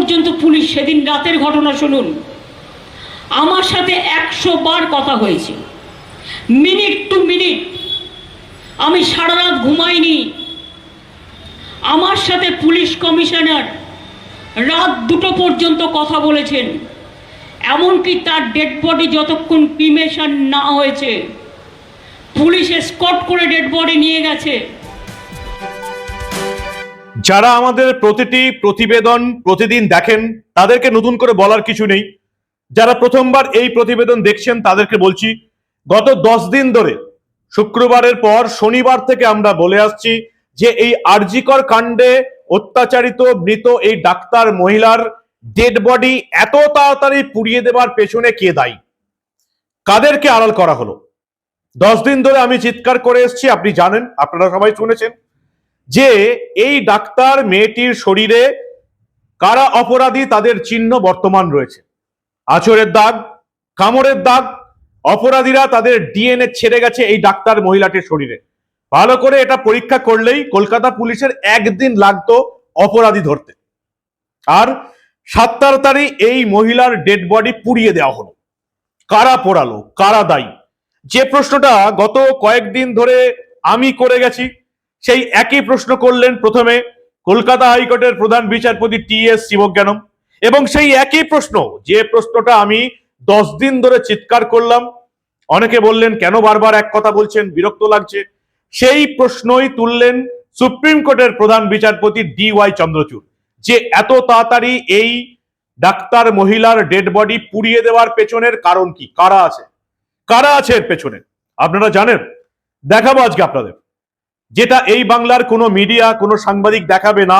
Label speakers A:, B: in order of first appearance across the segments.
A: পর্যন্ত পুলিশ সেদিন রাতের ঘটনা শুনুন। আমার সাথে একশো বার কথা হয়েছে। মিনিট টু মিনিট আমি সারা রাত ঘুমাইনি। আমার সাথে পুলিশ কমিশনার রাত দুটো পর্যন্ত কথা বলেছেন। এমনকি তার ডেড বডি যতক্ষণ ক্রিমেশন না হয়েছে, পুলিশ স্কট করে ডেড বডি নিয়ে গেছে।
B: যারা আমাদের প্রতিটি প্রতিবেদন প্রতিদিন দেখেন, তাদেরকে নতুন করে বলার কিছু নেই। যারা প্রথমবার এই প্রতিবেদন দেখছেন, তাদেরকে বলছি, গত দশ দিন ধরে, শুক্রবারের পর শনিবার থেকে আমরা বলে আসছি যে এই আরজিকর কাণ্ডে অত্যাচারিত মৃত এই ডাক্তার মহিলার ডেড বডি এত তাড়াতাড়ি পুড়িয়ে দেবার পেছনে কে দায়ী? কাদেরকে আড়াল করা হলো? দশ দিন ধরে আমি চিৎকার করে এসেছি, আপনি জানেন, আপনারা সবাই শুনেছেন। যে এই ডাক্তার মেয়েটির শরীরে কারা অপরাধী তাদের চিহ্ন বর্তমান রয়েছে। আচরের দাগ, কামড়ের দাগ, অপরাধীরা তাদের ডিএনএ ছেড়ে গেছে এই ডাক্তার মহিলাটির শরীরে। ভালো করে এটা পরীক্ষা করলেই কলকাতা পুলিশের একদিন লাগতো অপরাধী ধরতে। আর সাত তাড়াতাড়ি এই মহিলার ডেড বডি পুড়িয়ে দেওয়া হলো। কারা পোড়ালো, কারা দায়ী? যে প্রশ্নটা গত কয়েকদিন ধরে আমি করে গেছি সেই একই প্রশ্ন করলেন প্রথমে কলকাতা হাইকোর্টের প্রধান বিচারপতি টি এস শিবজ্ঞানম। এবং সেই একই প্রশ্ন, যে প্রশ্নটা আমি দশ দিন ধরে চিৎকার করলাম, অনেকে বললেন, কেন বারবার এক কথা বলছেন? বিরক্ত লাগছে। সেই প্রশ্নই তুললেন সুপ্রিম কোর্টের প্রধান বিচারপতি ডি ওয়াই চন্দ্রচূড়, যে এত তাড়াতাড়ি এই ডাক্তার মহিলার ডেড বডি পুড়িয়ে দেওয়ার পেছনের কারণ কি? কারা আছে? কারা আছে এর পেছনে? আপনারা জানেন? দেখাবো আজকে আপনাদের। যেটা এই বাংলার কোনো মিডিয়া, কোনো সাংবাদিক দেখাবে না।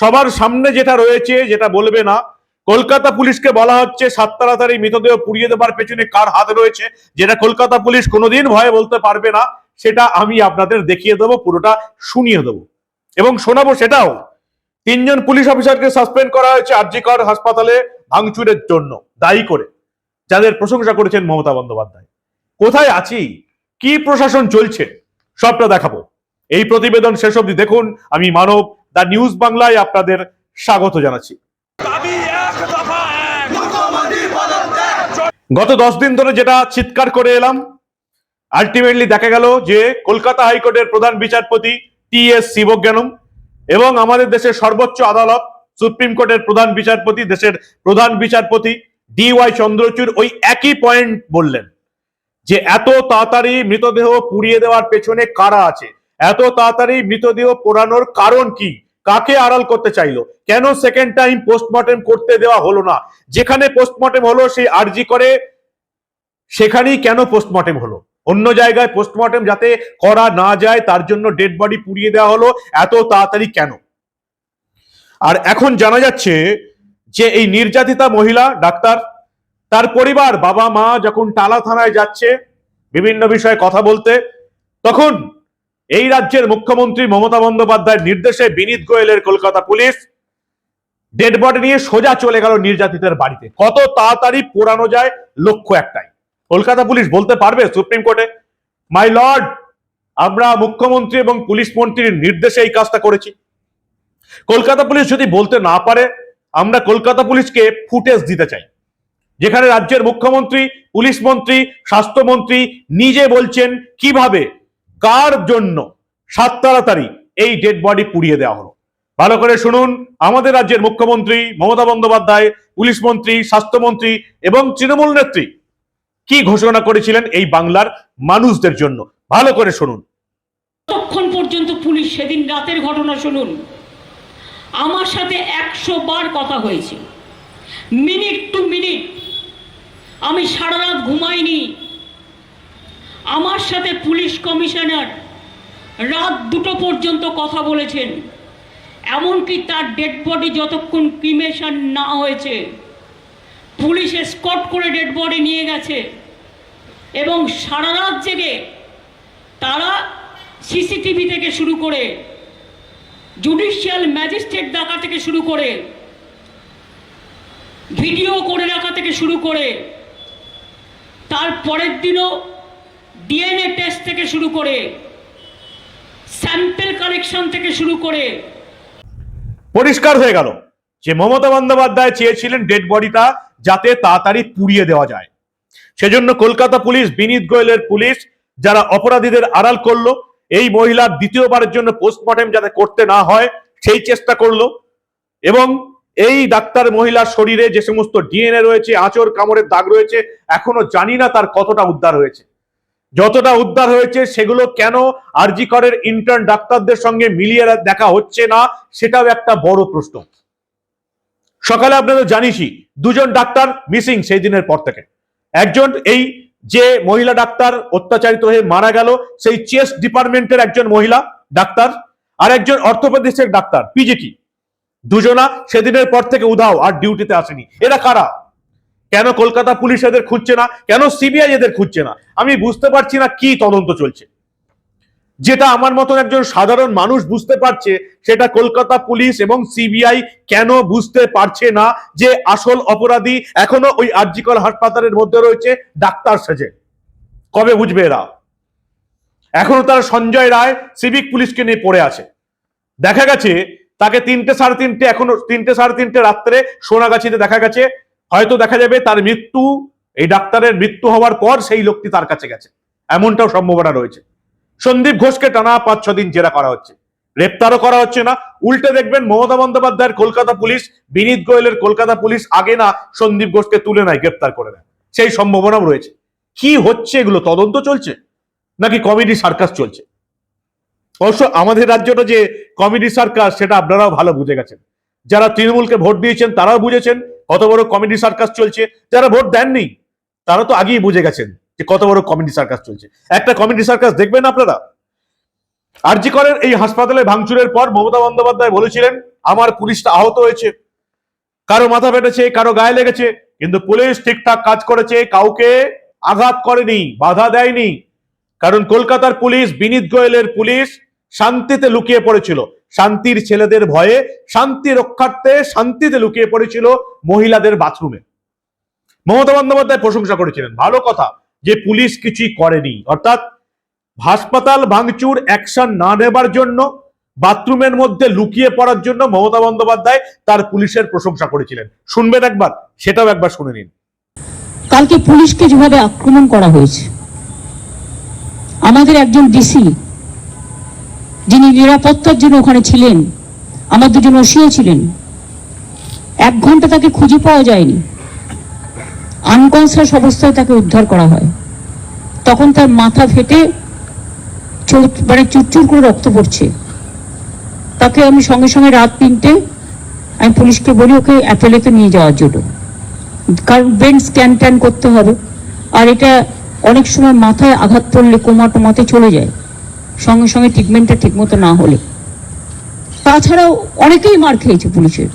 B: সবার সামনে যেটা রয়েছে, যেটা বলবে না। কলকাতা পুলিশকে বলা হচ্ছে, সাত তাড়াতাড়ি মৃতদেহ পুড়িয়ে দেবার পেছনে কার হাত রয়েছে, যেটা কলকাতা পুলিশ কোনোদিন ভয়ে বলতে পারবে না। সেটা আমি আপনাদের দেখিয়ে দেবো, পুরোটা শুনিয়ে দেবো। এবং শোনাবো সেটাও। তিনজন পুলিশ অফিসারকে সাসপেন্ড করা হয়েছে আরজিকর হাসপাতালে ভাঙচুরের জন্য, দায়ী করে। যাদের প্রশংসা করেছেন মমতা বন্দ্যোপাধ্যায়। কোথায় আছি? কি প্রশাসন চলছে? সবটা দেখাবো। এই প্রতিবেদন শেষ অবধি দেখুন। আমি মানব দা নিউজ বাংলায় আপনাদের স্বাগত জানাচ্ছি। গত দশ দিন ধরে যেটা চিৎকার করে এলাম আলটিমেটলি দেখা গেল যে কলকাতা হাইকোর্টের প্রধান বিচারপতি টি এস শিবজ্ঞানম এবং আমাদের দেশের সর্বোচ্চ আদালত সুপ্রিম কোর্টের প্রধান বিচারপতি দেশের প্রধান বিচারপতি ডি ওয়াই চন্দ্রচূড় ওই একই পয়েন্ট বললেন যে এত তাড়াতাড়ি মৃতদেহ পুড়িয়ে দেওয়ার পেছনে কারা আছে? এত তাড়াতাড়ি মৃতদেহ পোড়ানোর কারণ কি? কাকে আড়াল করতে চাইলো? কেন সেকেন্ড টাইম পোস্টমর্টেম করতে দেওয়া হলো না? যেখানে পোস্টমর্টেম হলো সেই আর্জি করে, সেখানেই কেন পোস্টমর্টেম হলো? অন্য জায়গায় পোস্টমর্টেম যাতে করা না যায়, তার জন্য ডেড বডি পুড়িয়ে দেওয়া হলো, এত তাড়াতাড়ি কেন? আর এখন জানা যাচ্ছে যে এই নির্যাতিতা মহিলা, ডাক্তার, তার পরিবার বাবা মা যখন টালা থানায় যাচ্ছে, বিভিন্ন বিষয়ে কথা বলতে, তখন এই রাজ্যের মুখ্যমন্ত্রী মমতা বন্দ্যোপাধ্যায়ের নির্দেশে বিনীত গোয়েলের কলকাতা পুলিশ ডেড বডি নিয়ে সোজা চলে গেল নির্যাতিতের বাড়িতে। কত তাড়াতাড়ি পোড়ানো যায় লক্ষ্য একটাই। কলকাতা পুলিশ বলতে পারবে সুপ্রিম কোর্টে মাই লর্ড আমরা মুখ্যমন্ত্রী এবং পুলিশ মন্ত্রীর নির্দেশে এই কাজটা করেছি। কলকাতা পুলিশ যদি বলতে না পারে, আমরা কলকাতা পুলিশকে ফুটেজ দিতে চাই। যেখানে রাজ্যের মুখ্যমন্ত্রী, পুলিশ মন্ত্রী, স্বাস্থ্যমন্ত্রী নিজে বলছেন কীভাবে কার জন্য? সাত তাড়াতাড়ি এই ডেড বডি পুড়িয়ে দেওয়া হলো। ভালো করে শুনুন, আমাদের রাজ্যের মুখ্যমন্ত্রী মমতা বন্দ্যোপাধ্যায়, পুলিশ মন্ত্রী, স্বাস্থ্যমন্ত্রী এবং তৃণমূল নেত্রী কি ঘোষণা করেছিলেন এই বাংলার মানুষদের জন্য? ভালো করে শুনুন।
A: ততক্ষণ পর্যন্ত পুলিশ সেদিন রাতের ঘটনা শুনুন। আমার সাথে একশো বার কথা হয়েছে। Minute to minute. আমি সারা রাত ঘুমাইনি। আমার সাথে পুলিশ কমিশনার রাত দুটো পর্যন্ত কথা বলেছেন। এমনকি তার ডেড বডি যতক্ষণ ক্রিমেশন না হয়েছে, পুলিশ স্কট করে ডেড বডি নিয়ে গেছে এবং সারা রাত জেগে তারা সিসিটিভি থেকে শুরু করে জুডিশিয়াল ম্যাজিস্ট্রেট ডাকা থেকে শুরু করে ভিডিও করে রাখা থেকে শুরু করে, তার পরের দিনও ডিএনএ টেস্ট থেকে শুরু করে স্যাম্পেল কালেকশন থেকে শুরু করে।
B: পরিষ্কার হয়ে গেল। যে মমতা বন্দ্যোপাধ্যায় চেয়েছিলেন ডেড বডিটা যাতে তাড়াতাড়ি পুড়িয়ে দেওয়া যায়। সেজন্য কলকাতা পুলিশ, বিনীত গোয়েলের পুলিশ, যারা অপরাধীদের আড়াল করল, এই মহিলার দ্বিতীয়বারের জন্য পোস্টমর্টেম যাতে করতে না হয়, সেই চেষ্টা করল। এবং এই ডাক্তার মহিলার শরীরে যে সমস্ত ডিএনএ রয়েছে, আঁচড়, কামড়ের দাগ রয়েছে, এখনও জানি না তার কতটা উদ্ধার হয়েছে। যতটা উদ্ধার হয়েছে, সেগুলো কেন আরজি করের ইন্টার্ন ডাক্তারদের সঙ্গে মিলিয়ে দেখা হচ্ছে না, সেটাও একটা বড় প্রশ্ন। সকালে আপনাদের জানিসই, দুজন ডাক্তার মিসিং সেই দিনের পর থেকে। একজন এই যে মহিলা ডাক্তার অত্যাচারিত হয়ে মারা গেল, সেই চেস্ট ডিপার্টমেন্টের একজন মহিলা ডাক্তার, আর একজন অর্থোপেডিক্সের ডাক্তার পিজিটি দুজনা সেদিনের পর থেকে উধাও, আর ডিউটিতে আসেনি। এরা কারা? কেন কলকাতা পুলিশ এদের খুঁজছে না? কেন সিবিআই এদের খুঁজছে না? আমি বুঝতে পারছি না কি তদন্ত চলছে। যেটা আমার মতন একজন সাধারণ মানুষ বুঝতে পারছে, সেটা কলকাতা পুলিশ এবং সিবিআই কেন বুঝতে পারছে না যে আসল অপরাধী এখনও ওই আরজিকল হাসপাতালের মধ্যে রয়েছে, ডাক্তার সেজে। কবে বুঝবে এরা? এখনও তারা সঞ্জয় রায় সিভিক পুলিশকে নিয়ে পড়ে আছে। দেখা গেছে, তাকে তিনটে সাড়ে তিনটে, এখনও তিনটে সাড়ে তিনটে রাত্রে সোনাগাছিতে দেখা গেছে হয়তো দেখা যাবে তার মৃত্যু, এই ডাক্তারের মৃত্যু হওয়ার পর সেই লোকটি তার কাছে গেছে। এমনটাও সম্ভাবনা রয়েছে। সন্দীপ ঘোষকে টানা পাঁচ, ছ দিন জেরা করা হচ্ছে। গ্রেপ্তারও করা হচ্ছে না। উল্টে দেখবেন মমতা বন্দ্যোপাধ্যায়ের কলকাতা পুলিশ, বিনীত গোয়েলের কলকাতা পুলিশ আগে না সন্দীপ ঘোষকে তুলে নেয়, গ্রেপ্তার করে নেয়। সেই সম্ভাবনাও রয়েছে। কি হচ্ছে এগুলো? তদন্ত চলছে? নাকি কমেডি সার্কাস চলছে? অবশ্য আমাদের রাজ্যটা যে কমেডি সার্কাস, সেটা আপনারাও ভালো বুঝে গেছেন। যারা তৃণমূলকে ভোট দিয়েছেন, তারাও বুঝেছেন। কত বড় কমেডি সার্কাস চলছে? যারা ভোট দেননি, তারা তো আগেই বুঝে গেছেন যে কত বড় কমেডি সার্কাস চলছে। একটা কমেডি সার্কাস দেখবেন আপনারা? আরজি করেন এই হাসপাতালে ভাঙচুরের পর মমতা বন্দ্যোপাধ্যায় বলেছিলেন, আমার পুলিশটা আহত হয়েছে। কারও মাথা ফেটেছে, কারও গায়ে লেগেছে, কিন্তু পুলিশ ঠিকঠাক কাজ করেছে, কাউকে আঘাত করেনি, বাধা দেয়নি। কারণ কলকাতার পুলিশ, বিনীত গোয়েলের পুলিশ শান্তিতে লুকিয়ে পড়েছিল। শান্তির ছেলেদের ভয়ে শান্তি রক্ষার্থে শান্তিতে লুকিয়ে পড়েছিল মহিলাদের বাথরুমে। মমতা বন্দ্যোপাধ্যায় প্রশংসা করেছিলেন। ভালো কথা, যে পুলিশ কিছুই করেনি। অর্থাৎ হাসপাতাল ভাঙচুর অ্যাকশন না নেবার জন্য, বাথরুমের মধ্যে লুকিয়ে পড়ার জন্য মমতা বন্দ্যোপাধ্যায় তার পুলিশের প্রশংসা করেছিলেন। শুনবেন একবার, সেটাও একবার শুনে নিন।
C: কালকে পুলিশকে যেভাবে আক্রমণ করা হয়েছে, আমাদের একজন ডিসি যিনি নিরাপত্তার জন্য ওখানে ছিলেন, আমার দুজন ওসিও ছিলেন। এক ঘণ্টা তাকে খুঁজে পাওয়া যায়নি। আনকনসিয়াস অবস্থায় তাকে উদ্ধার করা হয়। তখন তার মাথা ফেটে মানে চুরচুর করে রক্ত পড়ছে। তাকে আমি সঙ্গে সঙ্গে রাত তিনটে, আমি পুলিশকে বলি, ওকে অ্যাপেলেতে নিয়ে যাওয়ার জন্য। কারণ ব্রেন স্ক্যান ট্যান করতে হবে। আর এটা অনেক সময় মাথায় আঘাত পড়লে কোমা টোমাতে চলে যায়। সঙ্গে সঙ্গে ট্রিটমেন্টটা ঠিকমতো না হলে। তাছাড়াও অনেকেই মার খেয়েছে পুলিশের।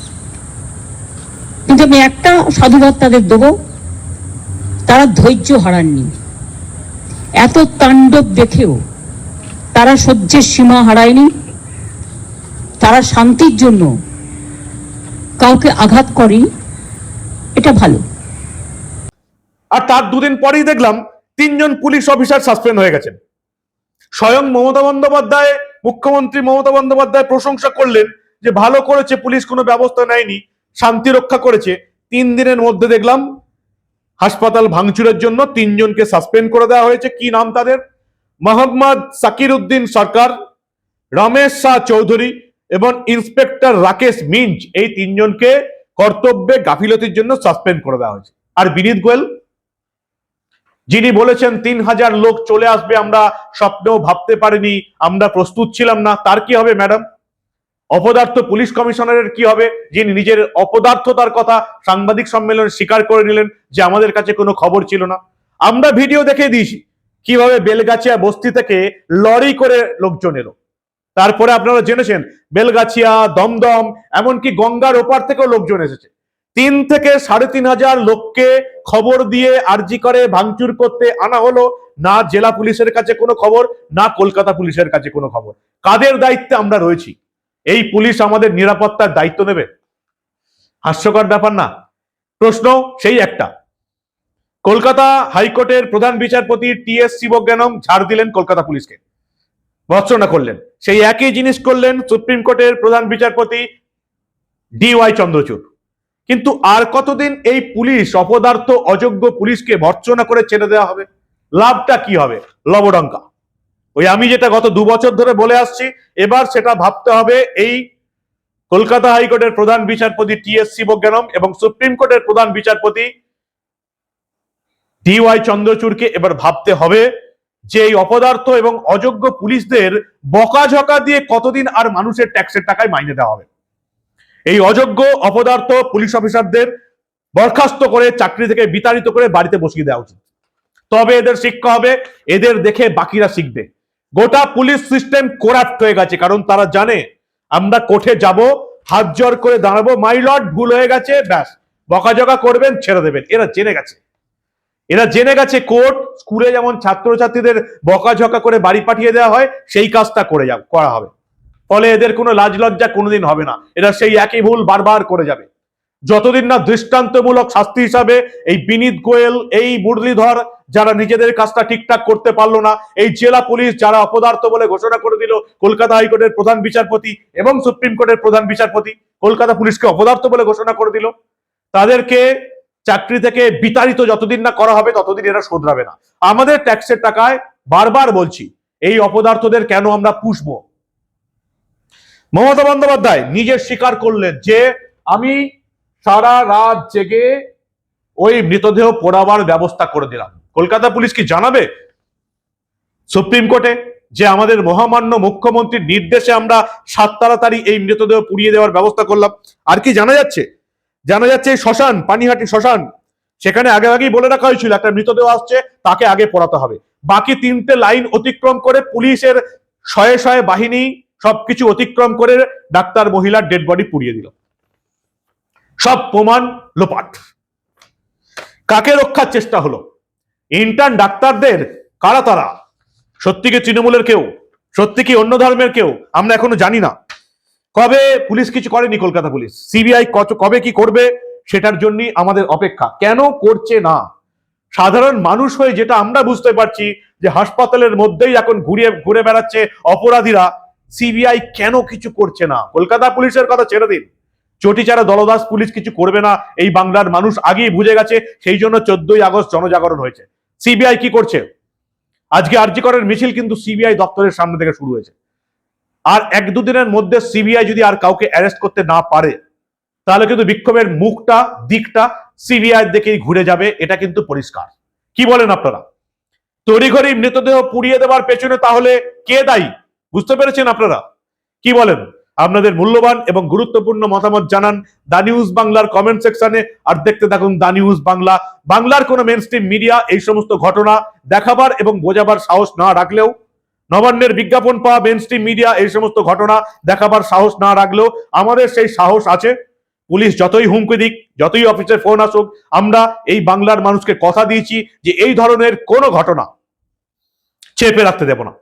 C: কিন্তু আমি একটা সাধুবাদ তাদের দেবো, তারা ধৈর্য হারাননি। এত তাণ্ডব দেখেও তারা সহ্যের সীমা হারায়নি। তারা শান্তির জন্য কাউকে আঘাত করেনি। এটা ভালো।
B: আর তার দুদিন পরেই দেখলাম তিনজন পুলিশ অফিসার সাসপেন্ড হয়ে গেছেন। স্বয়ং মমতা বন্দ্যোপাধ্যায়, মুখ্যমন্ত্রী মমতা বন্দ্যোপাধ্যায় প্রশংসা করলেন যে ভালো করেছে, পুলিশ কোনো ব্যবস্থা নেয়নি, শান্তি রক্ষা করেছে। তিন দিনের মধ্যে দেখলাম, হাসপাতাল ভাঙচুরের জন্য তিনজনকে সাসপেন্ড করে দেওয়া হয়েছে। কি নাম তাদের? মোহাম্মদ সাকির উদ্দিন সরকার, রমেশ শাহ চৌধুরী এবং ইন্সপেক্টর রাকেশ মিঞ্জ এই তিনজনকে কর্তব্যে গাফিলতির জন্য সাসপেন্ড করে দেওয়া হয়েছে। আর বিনীত গোয়েল যিনি বলেছেন তিন হাজার লোক চলে আসবে, আমরা স্বপ্নেও ভাবতে পারিনি, আমরা প্রস্তুত ছিলাম না, তার কি হবে ম্যাডাম? অপদার্থ পুলিশ কমিশনারের কি হবে, যিনি নিজের অপদার্থতার কথা সাংবাদিক সম্মেলনে স্বীকার করে নিলেন যে আমাদের কাছে কোনো খবর ছিল না। আমরা ভিডিও দেখে দিয়েছি কীভাবে বেলগাছিয়া বস্তি থেকে লরি করে লোকজন এলো। তারপরে আপনারা জেনেছেন, বেলগাছিয়া, দমদম, এমনকি গঙ্গার ওপার থেকেও লোকজন এসেছে। তিন থেকে সাড়ে তিন হাজার লোককে খবর দিয়ে আরজি করে, ভাঙচুর করতে আনা হলো। না জেলা পুলিশের কাছে কোনো খবর, না কলকাতা পুলিশের কাছে কোনো খবর। কাদের দায়িত্বে আমরা রয়েছি? এই পুলিশ আমাদের নিরাপত্তার দায়িত্ব নেবে। হাস্যকর ব্যাপার না। প্রশ্ন সেই একটা। কলকাতা হাইকোর্টের প্রধান বিচারপতি টি এস শিবজ্ঞানম ঝাড় দিলেন কলকাতা পুলিশকে। ভৎসনা করলেন। সেই একই জিনিস করলেন সুপ্রিম কোর্টের প্রধান বিচারপতি ডি ওয়াই চন্দ্রচূড়। কিন্তু আর কতদিন এই পুলিশ, অপদার্থ, অযোগ্য পুলিশকে ভর্ৎসনা করে ছেড়ে দেওয়া হবে? লাভটা কি হবে? লবডঙ্কা। ওই আমি যেটা গত দু বছর ধরে বলে আসছি, এবার সেটা ভাবতে হবে এই কলকাতা হাইকোর্টের প্রধান বিচারপতি টি এস শিবজ্ঞানম এবং সুপ্রিম কোর্টের প্রধান বিচারপতি ডি ওয়াই চন্দ্রচূড়কে এবার ভাবতে হবে যে এই অপদার্থ এবং অযোগ্য পুলিশদের বকাঝকা দিয়ে কতদিন আর মানুষের ট্যাক্সের টাকায় মাইনে দেওয়া হবে। এই অযোগ্য অপদার্থ পুলিশ অফিসারদের বরখাস্ত করে চাকরি থেকে বিতাড়িত করে বাড়িতে বসিয়ে দেওয়া উচিত। তবে এদের শিক্ষা হবে, এদের দেখে বাকিরা শিখবে। গোটা পুলিশ সিস্টেম কোরাপ্ট হয়ে গেছে, কারণ তারা জানে, আমরা কোর্টে যাব, হাত জোর করে দাঁড়াবো মাইলট ভুল হয়ে গেছে, ব্যাস, বকাঝকা করবেন, ছেড়ে দেবেন। এরা জেনে গেছে। এরা জেনে গেছে, কোর্ট, স্কুলে যেমন ছাত্রছাত্রীদের বকাঝকা করে বাড়ি পাঠিয়ে দেওয়া হয়, সেই কাজটা করে যাব করা হবে। ফলে এদের কোনো লাজ লজ্জা কোনোদিন হবে না। এরা সেই একই ভুল বারবার করে যাবে। যতদিন না দৃষ্টান্তমূলক শাস্তি হিসাবে এই বিনীত গোয়েল, এই মুরলীধর যারা নিজেদের কাজটা ঠিকঠাক করতে পারল না, এই জেলা পুলিশ যারা অপদার্থ বলে ঘোষণা করে দিল কলকাতা হাইকোর্টের প্রধান বিচারপতি এবং সুপ্রিম কোর্টের প্রধান বিচারপতি, কলকাতা পুলিশকে অপদার্থ বলে ঘোষণা করে দিল, তাদেরকে চাকরি থেকে বিতাড়িত যতদিন না করা হবে ততদিন এরা শোধরাবে না। আমাদের ট্যাক্সের টাকায় বারবার বলছি, এই অপদার্থদের কেন আমরা পুষবো? মমতা বন্দ্যোপাধ্যায় নিজে স্বীকার করলেন যে আমি সারা রাত জেগে ওই মৃতদেহ পোড়াবার ব্যবস্থা করে দিলাম। কলকাতা পুলিশ কি জানাবে? সুপ্রিম কোর্টে যে আমাদের মহামান্য মুখ্যমন্ত্রীর নির্দেশে আমরা সাত তাড়াতাড়ি এই মৃতদেহ পুড়িয়ে দেওয়ার ব্যবস্থা করলাম। আর কি জানা যাচ্ছে? জানা যাচ্ছে শ্মশান, পানিহাটি শ্মশান, সেখানে আগে আগেই বলে রাখা হয়েছিল, একটা মৃতদেহ আসছে, তাকে আগে পড়াতে হবে। বাকি তিনটে লাইন অতিক্রম করে পুলিশের শয়ে শয়ে বাহিনী সবকিছু অতিক্রম করে ডাক্তার মহিলার ডেড বডি পুড়িয়ে দিল। সব প্রমাণ লোপাট। কাকে রক্ষার চেষ্টা হলো? ইন্টার্ন ডাক্তারদের কারা তারা? সত্যি কি তৃণমূলের কেউ? সত্যি কি অন্য ধর্মের কেউ? আমরা এখনও জানি না। কবে পুলিশ কিছু করেনি কলকাতা পুলিশ? সিবিআই কবে কি করবে সেটার জন্যই আমাদের অপেক্ষা। কেন করছে না? সাধারণ মানুষ হয়ে যেটা আমরা বুঝতে পারছি যে হাসপাতালের মধ্যেই এখন ঘুরিয়ে ঘুরে বেড়াচ্ছে অপরাধীরা। সিবিআই কেন কিছু করছে না? কলকাতা পুলিশের কথা ছেড়ে দিন। চটিচারা দলদাস পুলিশ কিছু করবে না, এই বাংলার মানুষ আগেই বুঝে গেছে, সেই জন্য চোদ্দই আগস্ট জনজাগরণ হয়েছে। সিবিআই কি করছে? আজকে আরজিকরের মিছিল কিন্তু সিবিআই দপ্তরের সামনে থেকে শুরু হয়েছে। আর এক দুদিনের মধ্যে সিবিআই যদি আর কাউকে অ্যারেস্ট করতে না পারে, তাহলে কিন্তু বিক্ষোভের মুখটা, দিকটা সিবিআই দিকেই ঘুরে যাবে, এটা কিন্তু পরিষ্কার। কি বলেন আপনারা? তড়িঘড়ি মৃতদেহ পুড়িয়ে দেওয়ার পেছনে তাহলে কে দায়ী? বুঝতে পেরেছেন আপনারা? কি বলেন? আপনাদের মূল্যবান এবং গুরুত্বপূর্ণ মতামত জানান দা নিউজ বাংলার কমেন্ট সেকশনে, আর দেখতে থাকুন দা নিউজ বাংলা। বাংলার কোনো মেন মিডিয়া এই সমস্ত ঘটনা দেখাবার এবং বোঝাবার সাহস না রাখলেও, নবান্নের বিজ্ঞাপন পাওয়া মেন মিডিয়া এই সমস্ত ঘটনা দেখাবার সাহস না রাখলেও আমাদের সেই সাহস আছে। পুলিশ যতই হুমকি দিক, যতই অফিসের ফোন আসুক, আমরা এই বাংলার মানুষকে কথা দিয়েছি যে এই ধরনের কোনো ঘটনা চেপে রাখতে দেব না।